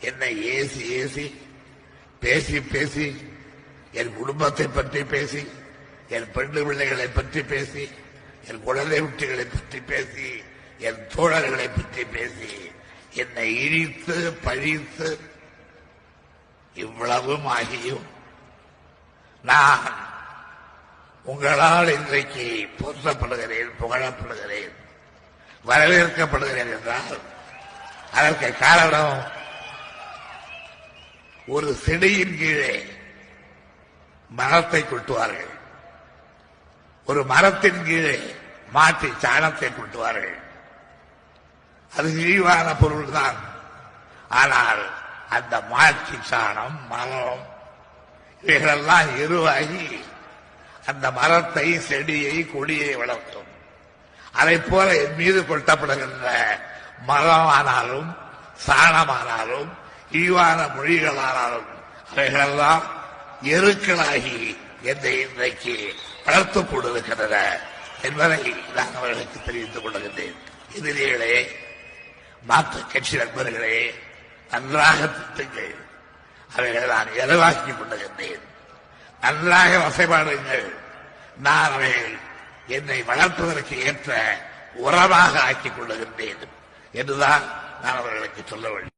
என்னை AC AC? பேசி பேசி. என் குடும்பத்தை பற்றி பேசி. என் பெண்டு பிள்ளைகளை பற்றி பேசி. என் குழந்தை குட்டிகளை பற்றி பேசி. என் தோழர்களை பற்றி பேசி. என்னை இழித்து பழித்து இவ்வளவும் ஆகியும் நான் உங்களால் இன்றைக்கு போற்றப்படுகிறேன் புகழப்படுகிறேன் வரவேற்கப்படுகிறேன் என்றால் அதற்கு காரணம் ஒரு செடியின் கீழே மரத்தை கொட்டுவார்கள். ஒரு மரத்தின் கீழே மாற்றி சாணத்தை கொட்டுவார்கள். அது இழிவான பொருள்தான். ஆனால் அந்த மாற்றி சாணம் மரம் இவைகளெல்லாம் எருவாகி அந்த மரத்தை செடியை கொடியை வளர்க்கும் அதை போல என் மீது கொட்டப்படுகின்ற மரமானாலும் சாணமானாலும் இழிவான மொழிகளானாலும் அவைகளெல்லாம் எருக்களாகி என்னை இன்றைக்கு வளர்த்துக் கொண்டிருக்கின்றன என்பதை நான் அவர்களுக்கு தெரிவித்துக் கொள்கின்றேன். எதிரிகளே மாற்று கட்சி நண்பர்களே நன்றாக திட்டுங்கள். அவைகளை நான் எருவாக்கிக் கொண்டிருந்தேன் நன்றாக வசைபாடுங்கள். நான் அவைகள் என்னை வளர்ப்பதற்கு ஏற்ற உரமாக ஆக்கிக் கொள்ளுகின்றேன். என்றுதான் நான் அவர்களுக்கு சொல்ல வேண்டும்.